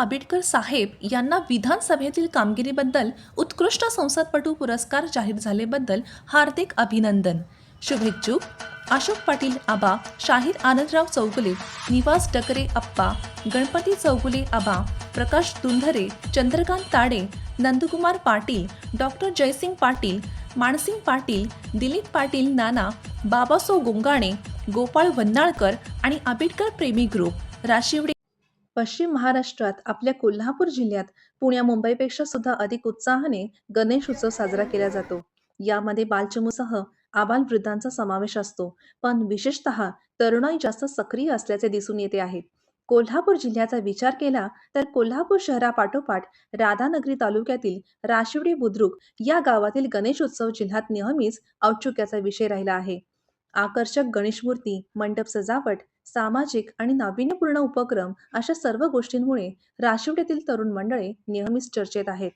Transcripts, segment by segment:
आंबेडकर साहेब यांना विधानसभेतील कामगिरीबद्दल उत्कृष्ट संसदपटू पुरस्कार जाहीर झालेबद्दल हार्दिक अभिनंदन. शुभेच्छुक अशोक पाटील आबा शाहीर आनंदराव चौगुले निवास डकरे अप्पा गणपती चौगुले आबा प्रकाश दुंधरे चंद्रकांत ताडे नंदकुमार पाटील डॉक्टर जयसिंग पाटील मानसिंग पाटील दिलीप पाटील नाना बाबासो गोंगाणे गोपाळ वन्नाळकर आणि आंबेडकर प्रेमी ग्रुप. राशिवडे पश्चिम महाराष्ट्रात आपल्या कोल्हापूर जिल्ह्यात पुण्या मुंबईपेक्षा सुद्धा अधिक उत्साहाने गणेश उत्सव साजरा केला जातो. यामध्ये बालचमूसह आबाल वृद्धांचा समावेश असतो. पण विशेषतः तरुणाई जास्त सक्रिय असल्याचे दिसून येते आहे. कोल्हापूर जिल्ह्याचा विचार केला तर कोल्हापूर शहरापाठोपाठ राधानगरी तालुक्यातील राशिवडी बुद्रुक या गावातील गणेश उत्सव जिल्ह्यात नेहमीच औत्सुक्याचा विषय राहिला आहे. आकर्षक गणेश मूर्ती मंडप सजावट सामाजिक आणि नाविन्यपूर्ण उपक्रम अशा सर्व गोष्टींमुळे राशिवड्यातील तरुण मंडळे नेहमीच चर्चेत आहेत.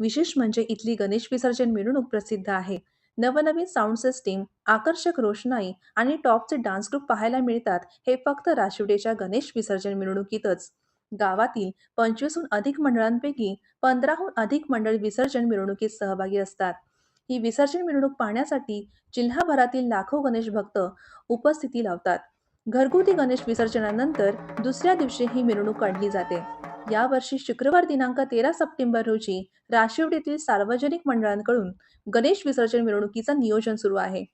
विशेष म्हणजे इथली गणेश विसर्जन मिरवणूक प्रसिद्ध आहे. नवनवीन साऊंड सिस्टीम आकर्षक रोषणाई आणि टॉपचे डान्स ग्रुप पाहायला मिळतात हे फक्त राशिवडेच्या गणेश विसर्जन मिरवणुकीतच. गावातील पंचवीसहून अधिक मंडळांपैकी पंधराहून अधिक मंडळ विसर्जन मिरवणुकीत सहभागी असतात. ही विसर्जन मिरवणूक पाहण्यासाठी जिल्हाभरातील लाखो गणेश भक्त उपस्थिती लावतात. घरगुती गणेश विसर्जनानंतर दुसऱ्या दिवशी ही मिरवणूक काढली जाते. यावर्षी शुक्रवार दिनांक तेरा सप्टेंबर रोजी राशिवडीतील सार्वजनिक मंडळांकडून गणेश विसर्जन मिरवणुकीचं नियोजन सुरू आहे.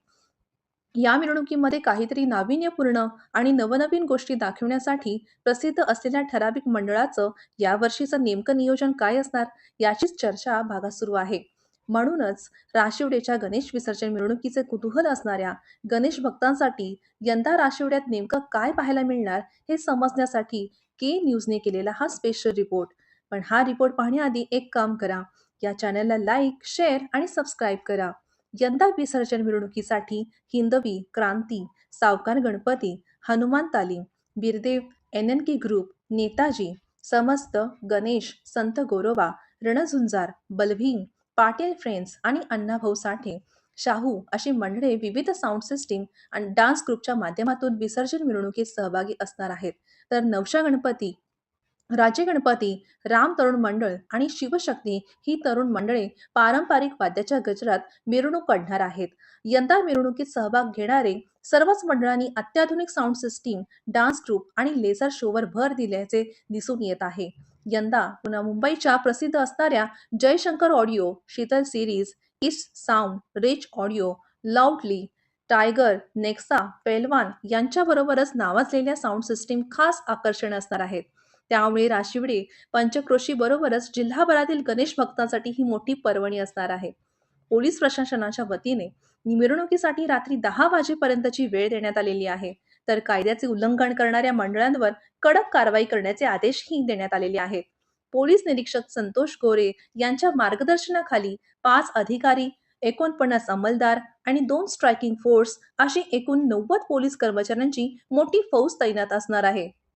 या मिरवणुकीमध्ये काहीतरी नाविन्यपूर्ण आणि नवनवीन गोष्टी दाखवण्यासाठी प्रसिद्ध असलेल्या ठराविक मंडळाचं यावर्षीचं नेमकं नियोजन काय असणार याचीच चर्चा भागात सुरू आहे. म्हणूनच राशिवडेच्या गणेश विसर्जन मिरवणुकीचे कुतूहल असणाऱ्या गणेश भक्तांसाठी यंदा राशिवड्यात नेमकं काय पाहायला मिळणार हे समजण्यासाठी के न्यूजने केलेला हा स्पेशल रिपोर्ट पण हा रिपोर्ट पाहण्याआधी एक काम करा. या चॅनलला लाईक शेअर आणि सबस्क्राईब करा. यंदा विसर्जन मिरवणुकीसाठी हिंदवी क्रांती सावकार गणपती हनुमान तालीम Birdev N N K group Netaji समस्त गणेश संत गोरोबा रणझुंजार बलभीम पाटील फ्रेंड्स आणि अण्णाभाऊ साठे शाहू अशी मंडळे विविध साऊंड सिस्टीम आणि डान्स ग्रुपच्या माध्यमातून विसर्जन मिरवणुकीत सहभागी असणार आहेत. तर नवशा गणपती राजे गणपती राम तरुण मंडळ आणि शिवशक्ती ही तरुण मंडळे पारंपरिक वाद्याच्या गजरात मिरवणूक काढणार आहेत. यंदा मिरवणुकीत सहभाग घेणारे सर्वच मंडळांनी अत्याधुनिक साऊंड सिस्टीम डान्स ग्रुप आणि लेझर शोवर भर दिल्याचे दिसून येत आहे. यंदा पुन्हा मुंबईच्या प्रसिद्ध असणाऱ्या जयशंकर ऑडिओ शीतल सिरीज इस sound rich audio loudly Tiger Nexa Pelwan यांच्याबरोबरच नावाजलेल्या साऊंड सिस्टीम खास आकर्षण असणार आहेत. त्यामुळे राशिवडे पंचक्रोशी बरोबरच जिल्हाभरातील गणेश भक्तांसाठी ही मोठी पर्वणी असणार आहे. पोलीस प्रशासनाच्या वतीने मिरवणुकीसाठी रात्री दहा वाजेपर्यंतची वेळ देण्यात आलेली आहे. तर कायद्याचे उल्लंघन करणाऱ्या मंडळांवर कडक कारवाई करण्याचे आदेशही देण्यात आलेले आहेत. पोलीस निरीक्षक संतोष गोरे यांच्या मार्गदर्शनाखाली पाच अधिकारी एकोणपन्नास अंमलदार आणि दोन स्ट्रायकिंग फोर्स अशी एकूण नव्वद पोलीस कर्मचाऱ्यांची मोठी फौज तैनात असणार आहे.